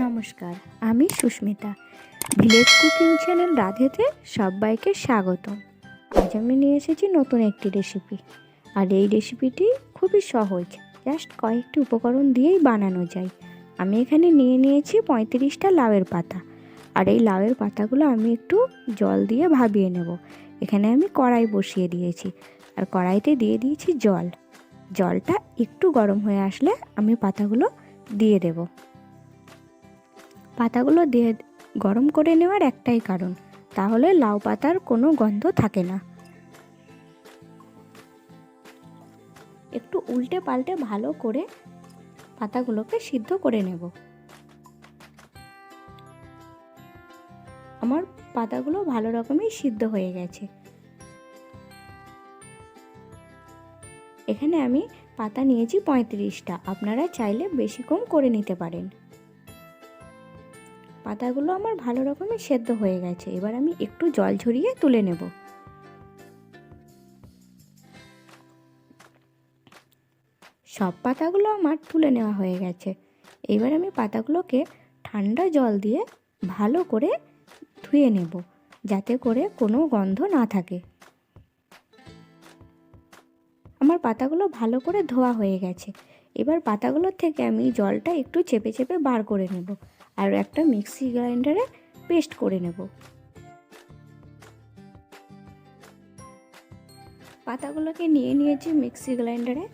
নমস্কার, আমি Susmita. Village cooking channel রাধেতে সবাইকে স্বাগত আজ আমি নিয়ে এসেছি নতুন একটি রেসিপি আর এই রেসিপিটি খুবই সহজ জাস্ট কয়েকটি উপকরণ দিয়েই বানানো যায়। আমি এখানে নিয়ে নিয়েছি পঁয়ত্রিশটা লাউয়ের পাতা। আর এই লাউয়ের পাতাগুলো আমি একটু জল দিয়ে ভাবিয়ে নেব। এখানে আমি কড়াই বসিয়ে দিয়েছি। আর কড়াইতে দিয়ে দিয়েছি জল। জলটা একটু গরম হয়ে আসলে আমি পাতাগুলো দিয়ে দেবো। পাতাগুলো দিয়ে গরম করে নেওয়ার একটাই কারণ। তাহলে লাউ পাতার কোনো গন্ধ থাকে না। একটু উল্টে পাল্টে ভালো করে পাতাগুলোকে সিদ্ধ করে নেব। আমার পাতাগুলো ভালো রকমই সিদ্ধ হয়ে গেছে। এখানে আমি পাতা নিয়েছি পঁয়ত্রিশটা। আপনারা চাইলে বেশি কম করে নিতে পারেন। পাতাগুলো আমার ভালো রকমের সেদ্ধ হয়ে গেছে। এবার আমি একটু জল ঝরিয়ে তুলে নেব। সব পাতাগুলো আমার তুলে নেওয়া হয়ে গেছে। এবার আমি পাতাগুলোকে ঠান্ডা জল দিয়ে ভালো করে ধুয়ে নেব, যাতে করে কোনো গন্ধ না থাকে। আমার পাতাগুলো ভালো করে ধোয়া হয়ে গেছে। এবার পাতাগুলোর থেকে আমি জলটা একটু চেপে চেপে বার করে নেব। আর একটা মিক্সি গ্রাইন্ডারে পেস্ট করে নেব। পাতাগুলোকে নিয়ে নিয়েছি মিক্সি গ্রাইন্ডারে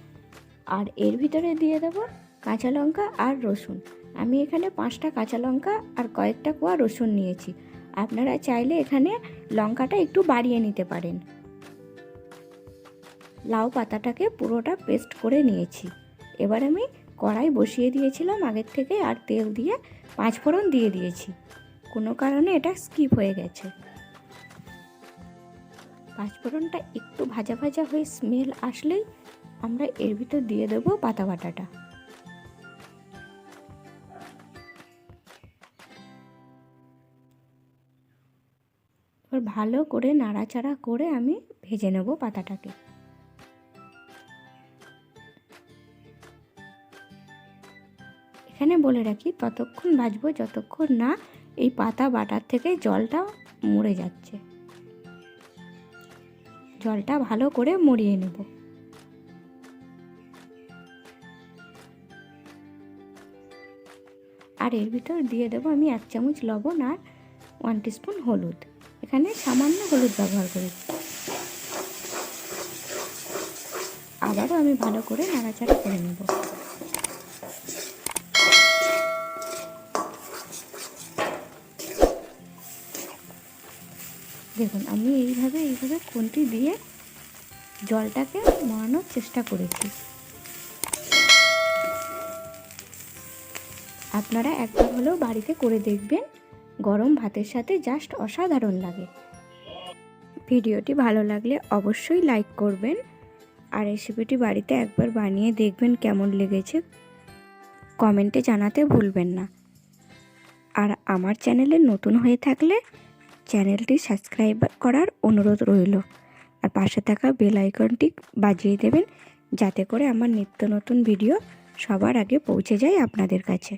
আর এর ভিতরে দিয়ে দেব কাঁচা লঙ্কা আর রসুন। আমি এখানে পাঁচটা কাঁচা লঙ্কা আর কয়েকটা কোয়া রসুন নিয়েছি। আপনারা চাইলে এখানে লঙ্কাটা একটু বাড়িয়ে নিতে পারেন। লাউ পাতাটাকে পুরোটা পেস্ট করে নিয়েছি। এবার আমি কড়াই বসিয়ে দিয়েছিলাম আগের থেকে আর তেল দিয়ে, পাঁচ ফোড়ন দিয়ে দিয়েছি। কোনো কারণে এটা স্কিপ হয়ে গেছে। পাঁচ ফোড়নটা একটু ভাজা ভাজা হয়ে স্মেল আসলেই আমরা এর ভিতর দিয়ে দেবো পাতা বাটাটা। ভালো করে নাড়াচাড়া করে আমি ভেজে নেব পাতাটাকে। এখানে বলে রাখি, ততক্ষণ ভাজবো, যতক্ষণ না এই পাতা বাটার থেকে জলটা মরে যাচ্ছে। জলটা ভালো করে মরিয়ে নেব। আর এর ভিতর দিয়ে দেবো আমি এক চামচ লবণ আর ওয়ান টিস্পুন হলুদ। এখানে সামান্য হলুদ ব্যবহার করেছি। আবারও আমি ভালো করে নাড়াচাড়া করে নেব। দেখুন, আমি এইভাবে এইভাবে খুন্তি দিয়ে জলটাকে মরানোর চেষ্টা করেছি। আপনারা একবার হলেও বাড়িতে করে দেখবেন, গরম ভাতের সাথে জাস্ট অসাধারণ লাগে। ভিডিওটি ভালো লাগলে অবশ্যই লাইক করবেন, আর রেসিপিটি বাড়িতে একবার বানিয়ে দেখবেন কেমন লেগেছে। কমেন্টে জানাতে ভুলবেন না। আর আমার চ্যানেলে নতুন হয়ে থাকলে চ্যানেলটি সাবস্ক্রাইব করার অনুরোধ রইল। আর পাশে থাকা বেল আইকনটি বাজিয়ে দেবেন, যাতে করে আমার নিত্য নতুন ভিডিও সবার আগে পৌঁছে যায় আপনাদের কাছে।